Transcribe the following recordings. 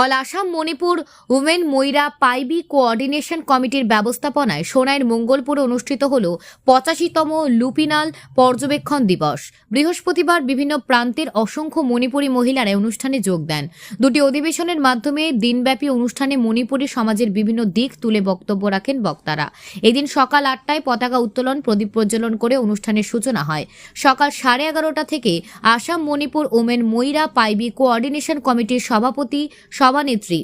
All Assam, Manipur, women, ময়রা, পাইবি coordination কমিটির ব্যবস্থাপনায় সোনাইয়ের মঙ্গলপুরে অনুষ্ঠিত হল পঁচাশিতম লুপিনাল পর্যবেক্ষণ দিবস। বৃহস্পতিবার বিভিন্ন প্রান্তের অসংখ্য মণিপুরী মহিলারা অনুষ্ঠানে যোগ দেন। দুটি অধিবেশনের মাধ্যমে দিনব্যাপী অনুষ্ঠানে মণিপুরী সমাজের বিভিন্ন দিক তুলে বক্তব্য রাখেন বক্তারা। এদিন সকাল আটটায় পতাকা উত্তোলন, প্রদীপ প্রজ্বলন করে অনুষ্ঠানের সূচনা হয়। সকাল সাড়ে এগারোটা থেকে আসাম, মণিপুর ওমেন ময়রা, পাইবি কোঅর্ডিনেশন কমিটির সভাপতি সভানেত্রী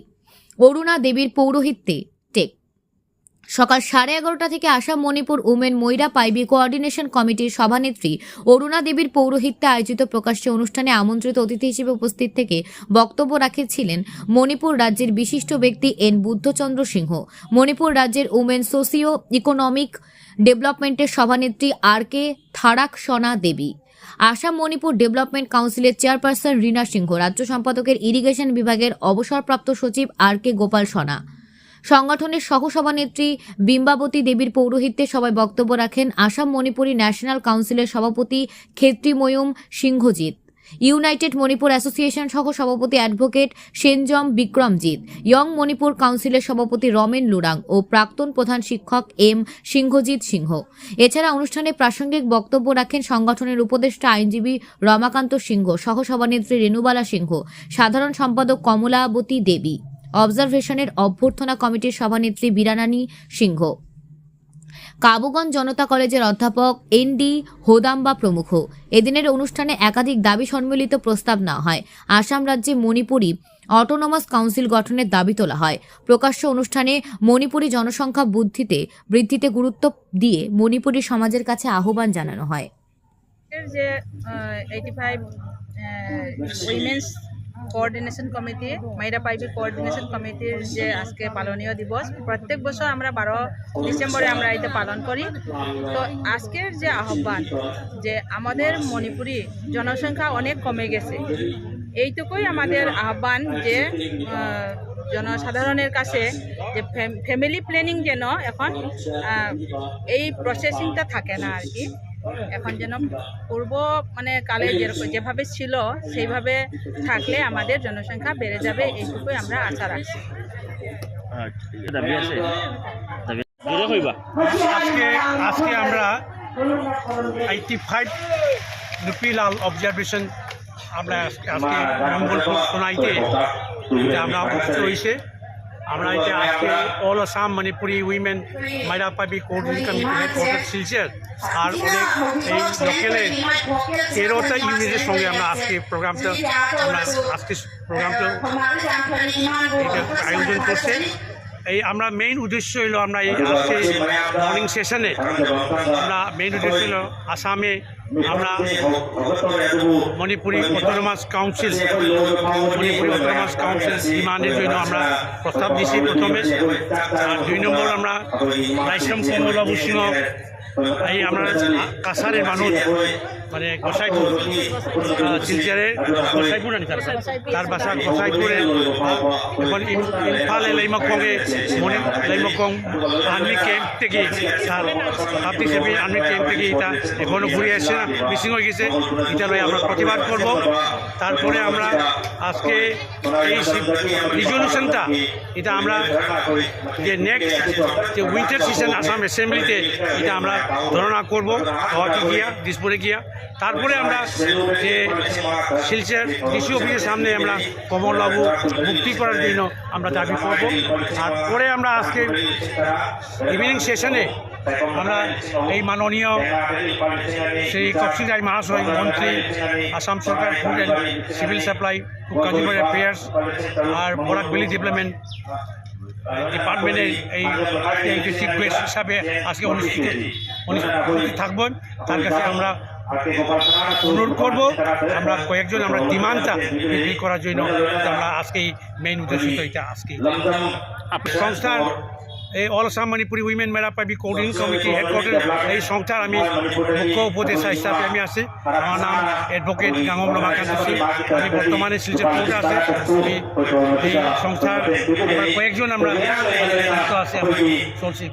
অরুণা দেবীর পৌরোহিত্যে টেক। সকাল সাড়ে এগারোটা থেকে আসাম মণিপুর উমেন ময়রা পাইবি কোঅর্ডিনেশন কমিটির সভানেত্রী অরুণা দেবীর পৌরোহিত্যে আয়োজিত প্রকাশ্য অনুষ্ঠানে আমন্ত্রিত অতিথি হিসেবে উপস্থিত থেকে বক্তব্য রাখেছিলেন মণিপুর রাজ্যের বিশিষ্ট ব্যক্তি এন বুদ্ধচন্দ্র সিংহ। মণিপুর রাজ্যের উমেন সোসিও ইকোনমিক ডেভেলপমেন্টের সভানেত্রী R K Tharak Sona Devi. Assam Manipur development কাউন্সিলের চেয়ারপারসন রীনা সিংহ, রাজ্য সম্পাদকের ইরিগেশন বিভাগের অবসরপ্রাপ্ত সচিব আর কে গোপাল সোনা। সংগঠনের সহসভানেত্রী বিম্বাবতী দেবীর পৌরোহিত্যে সবাই বক্তব্য রাখেন আসাম মণিপুরী ন্যাশনাল কাউন্সিলের সভাপতি ক্ষেত্রীময়ূম সিংহজিৎ। ইউনাইটেড মণিপুর অ্যাসোসিয়েশন সহ সভাপতি অ্যাডভোকেট সেনজম বিক্রমজিৎ, ইয়ং মণিপুর কাউন্সিলের সভাপতি রমেন লুরাং ও প্রাক্তন প্রধান শিক্ষক এম সিংহজিৎ সিংহ। এছাড়া অনুষ্ঠানে প্রাসঙ্গিক বক্তব্য রাখেন সংগঠনের উপদেষ্টা আইনজীবী রমাকান্ত সিংহ, সহসভানেত্রী রেণুবালা সিংহ, সাধারণ সম্পাদক কমলাবতী দেবী। অবজারভেশনের অভ্যর্থনা কমিটির সভানেত্রী বীরানানী সিংহ। কাবুগঞ্জ জনতা কলেজের অধ্যাপক এন ডি হোদাম্বা প্রমুখ। এদিনের অনুষ্ঠানে একাধিক দাবি সম্মিলিত প্রস্তাব নেওয়া হয়। আসাম রাজ্যে মণিপুরী অটোনমাস কাউন্সিল গঠনের দাবি তোলা হয়। প্রকাশ্য অনুষ্ঠানে মণিপুরী জনসংখ্যা বৃদ্ধিতে বৃদ্ধিতে গুরুত্ব দিয়ে মণিপুরী সমাজের কাছে আহ্বান জানানো হয়। যে eighty five women's coordination committee Meira Paibi coordination কমিটির যে আজকে পালনীয় দিবস, প্রত্যেক বছর আমরা বারো ডিসেম্বরে আমরা এটা পালন করি। তো আজকের যে আহ্বান, যে আমাদের মণিপুরি জনসংখ্যা অনেক কমে গেছে, এইটুকুই আমাদের আহ্বান যে জনসাধারণের কাছে যে ফ্যামিলি প্ল্যানিং যেন এখন এই প্রসেসিংটা থাকে না আর কি। এখন যেন পূর্ব মানে কালে যেরকম যেভাবে ছিল সেইভাবে থাকলে আমাদের জনসংখ্যা বেড়ে যাবে এইটুকুই আমরা আশা রাখছি আচ্ছা আজকে আজকে আমরা এইটি ফাইভ রুপিলাল অবজারভেশন আমরা আজকে মঙ্গলপুর সোনাইতে আমরা উপস্থিত হয়েছে আমরা এটা আজকে all Assam Manipuri women Meira Paibi core committee headquarter Silchar আর অনেক এই লোকেলের তেরোটা ইউনিটের সঙ্গে আমরা আজকে প্রোগ্রামটা আমরা আজকে প্রোগ্রামটা এটা আয়োজন করছে এই আমরা মেইন উদ্দেশ্য হলো আমরা এই আজকে মর্নিং সেশনে আমরা মেইন উদ্দেশ্য হলো আসামে আমরা Manipuri autonomous council Manipuri autonomous council ডিমান্ডের জন্য আমরা প্রস্তাব দিছি প্রথমে। আর দুই নম্বর আমরা কমলবাবু সিংহ এই আমরা কাছারের মানুষ। মানে গোসাইপুর আহ, শিলচরে গোসাইপুর আনি তার। তার বাসা গোসাইপুরে। এখন ইম- ইম্ফালে লাইমাকংয়ে মনে লাইমাকং আর্মি ক্যাম্প থেকে তার আপনি হিসেবে আর্মি ক্যাম্প থেকে এটা এখনও ঘুরে আসছে না মিসিং হয়ে গেছে। এটা লই আমরা প্রতিবাদ করব। তারপরে আমরা আজকে এই রিজলিউশনটা এটা আমরা যে নেক্সট যে উইন্টার সিজন আসাম অ্যাসেম্বলিতে এটা আমরা ধারণা করব। গিয়া দিসপুরে গিয়া। তারপরে আমরা যে শিলচর কৃষি অফিসের সামনে আমরা কমলবাবু মুক্তি করার জন্য আমরা দাবি করব। তারপরে আমরা আজকে ইভিনিং সেশনে আমরা এই মাননীয় শ্রী কক্সি রায় মহাশয়, মন্ত্রী, আসাম সরকার food and civil supply consumer affairs R Barak valley development ডিপার্টমেন্টের এই চিফ গেস্ট হিসাবে আজকে অনুষ্ঠিত অনুষ্ঠিত থাকবেন তার কাছে আমরা অনুরোধ করব আমরা কয়েকজন আমরা ডিমান্ডটা বিক্রি করার জন্য আমরা আজকেই মেইন উদ্দেশ্য তো এটা আজকে সংস্থার এই all Assam Manipuri women Meira Paibi coordination committee headquarter এই সংস্থার আমি মুখ্য উপদেষ্টা হিসাবে আমি আছি আমার নাম এডভোকেট গাঙ্গম রমাকান্ত সিং আমি বর্তমানে শিলচর কোর্টে আছি আমি এই সংস্থার কয়েকজন আমরা আছে আমরা চলছি